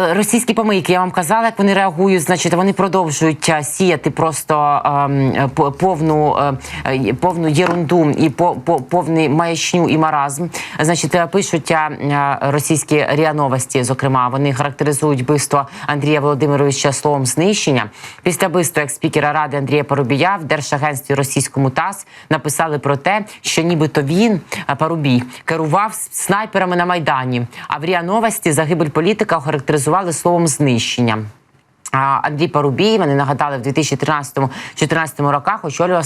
Е, Російські помийки, я вам казала, як вони реагують. Значить, вони продовжують е, сіяти просто ем, по- повну е, е, повну єрунду і по, по повний маячню і маразм. Значить, е, пишуть е, е, російські ріа новості. Зокрема, вони характеризують вбивство Андрія Володимировича словом знищення. Після вбивства як спікера ради Андрія Парубія в держагентстві російському ТАСС написали про те, що нібито він е, Парубій керував снайперами на майдані. А в ріа новості загибель політика охарактеризували словом знищення. Андрій Парубій, вони нагадали, в 2013-2014 роках очолював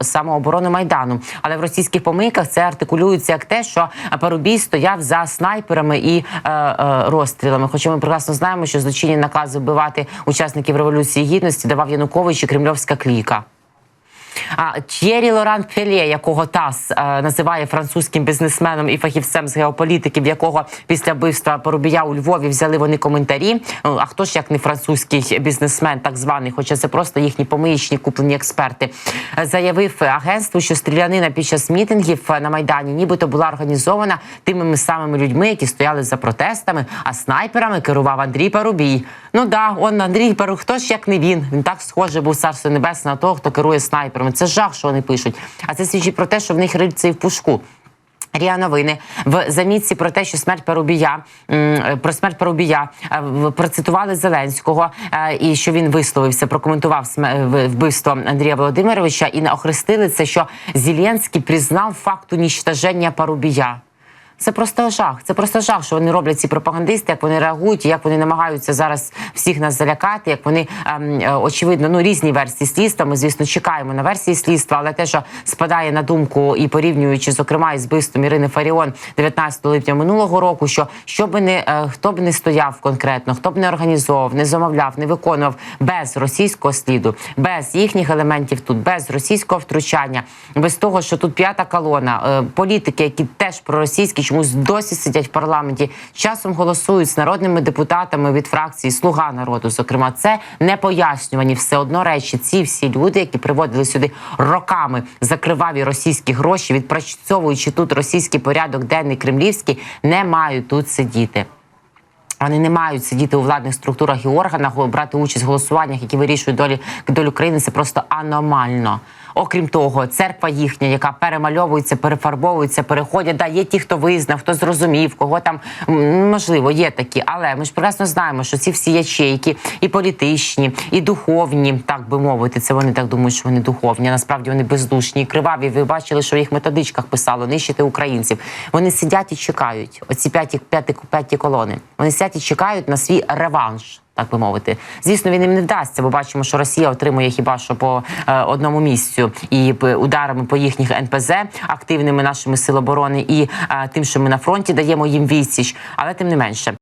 самооборону Майдану. Але в російських помийках це артикулюється як те, що Парубій стояв за снайперами і е, е, розстрілами. Хоча ми прекрасно знаємо, що злочинні накази вбивати учасників революції гідності давав Янукович і кремльовська кліка. А Т'єрі Лоран Пелє, якого ТАСС е, називає французьким бізнесменом і фахівцем з геополітики, в якого після вбивства Порубія у Львові взяли вони коментарі. Ну, А хто ж як не французький бізнесмен, так званий, хоча це просто їхні помиїчні куплені експерти, е, заявив агентству, що стрілянина під час мітингів е, на майдані, нібито була організована тими самими людьми, які стояли за протестами, а снайперами керував Андрій Парубій. Ну да, он Андрій Пару, хто ж як не він. Він так схоже був царство небесне на того, хто керує снайперами. Це жах, що вони пишуть. А це свідчить про те, що в них рильці в пушку. Ріа новини в замітці про те, що смерть Парубія про смерть Парубія е, процитували Зеленського е, і що він висловився, прокоментував вбивство Андрія Володимировича і не охрестили це, що Зеленський признав факт унічтоження Парубія. Це просто жах. Це просто жах, що вони роблять ці пропагандисти, як вони реагують, як вони намагаються зараз всіх нас залякати. Як вони ем, е, очевидно ну різні версії слідства. Ми звісно чекаємо на версії слідства, але те, що спадає на думку і порівнюючи, зокрема із вбивством Ірини Фаріон 19 липня минулого року, що що би не е, хто б не стояв конкретно, хто б не організовував, не замовляв, не виконував без російського сліду, без їхніх елементів тут, без російського втручання, без того, що тут п'ята колона, е, політики, які теж проросійські, чомусь досі сидять в парламенті, часом голосують з народними депутатами від фракції Слуга народу. Зокрема, це не пояснювані все одно речі. Ці всі люди, які приводили сюди роками закриваві російські гроші, відпрацьовуючи тут російський порядок денний кремлівський, не мають тут сидіти. Вони не мають сидіти у владних структурах і органах, брати участь в голосуваннях, які вирішують долі долю країни. Це просто аномально. Окрім того, церква їхня, яка перемальовується, перефарбовується, переходять. Да, є ті, хто визнав, хто зрозумів, кого там можливо є такі. Але ми ж прекрасно знаємо, що ці всі ячейки, і політичні, і духовні, так би мовити, це вони так думають, що вони духовні. а Насправді вони бездушні криваві. Ви бачили, що в їх методичках писало нищити українців. Вони сидять і чекають. Оці п'яті п'яті п'яті колони. Вони сидять і чекають на свій реванш. Так би мовити, звісно, він їм не вдасться, бо бачимо, що Росія отримує хіба що по е, одному місцю і ударами по їхніх НПЗ, активними нашими сил оборони, і е, тим, що ми на фронті даємо їм відсіч, але тим не менше.